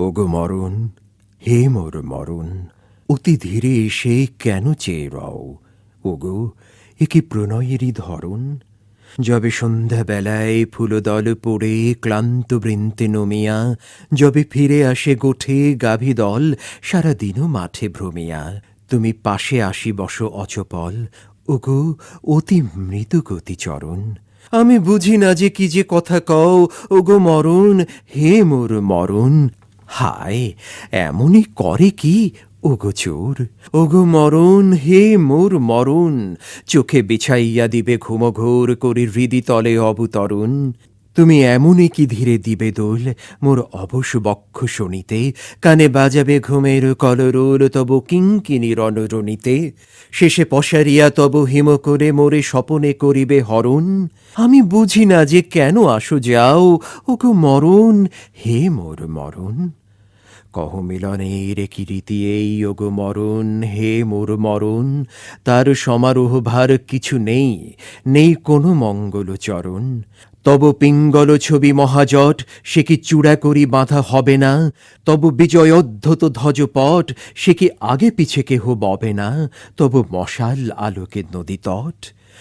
ওগো মরণ হে মোর মরণ অতি ধীরে এসে কেন চেয়ে রও? ওগো এ কি প্রণয়েরই ধরণ যবে সন্ধ্যাবেলায় ফুলদল পড়ে ক্লান্ত বৃন্তে নমিয়া, যবে ফিরে আসে গোঠে গাভী দল, সারাদিনও মাঠে ভ্রমিয়া। তুমি পাশে আসি বস অচপল। ওগো, অতি মৃদু গতি চরণ। আমি বুঝি না যে কি যে কথা কও। ওগো মরণ হে মোর মরণ হায়, এমনই করে কি? ওগো চোর, ওগো মরণ, হে মোর মরণ, চোখে বিছাইয়া দিবে ঘুমঘোর করি হৃদি তলে অবতরণ। তুমি এমনই কি ধীরে দিবে দোল, মোর অবশ বক্ষ শোনিতে কানে বাজাবে ঘুমের কলরোল, তব কিঙ্কিনি রণরণিতে। শেষে পশারিয়া, তব হিম করে মোরে স্বপনে করিবে হরণ। আমি বুঝি না যে কেন আসো যাও, ওগো মরণ, হে মোর মরণ। কহ মিলনের কি রীতি এই ওগো মরণ? হে মোর মরণ, তার সমারোহ ভার কিছু নেই নেই কোনো মঙ্গলচরণ তব পিঙ্গল ছবি মহাজট, সে কি চূড়া করি বাঁধা হবে না? তব বিজয়োদ্ধত ধ্বজপট, সে কি আগে পিছে কেহ ববে না? তব মশাল আলোকে নদী তট,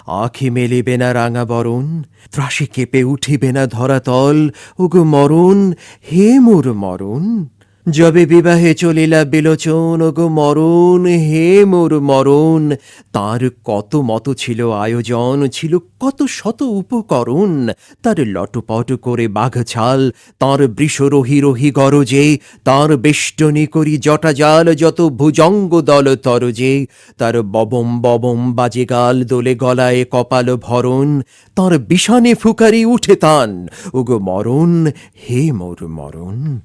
আখি মেলিবে না রাঙা বরণ। ত্রাসে কেঁপে উঠিবে না ধরাতল। ওগো মরণ, হে মোর মরণ। যবে বিবাহে চলিলা বিলোচন গো মরণ, হে মোর মরণ, তার কত মত ছিল আয়োজন, ছিল কত শত উপকরণ, তার লটপট করে বাঘ ছাল তার বৃষ রহি রহি গরজে, তার বেষ্টনী করি জটাজাল যত ভুজঙ্গ দল তরজে, তার ববম ববম বাজে গাল দোলে গলায় কপাল ভরণ, তার বিষানে ফুকারি উঠে তান ওগো মরণ, হে মোর মরণ।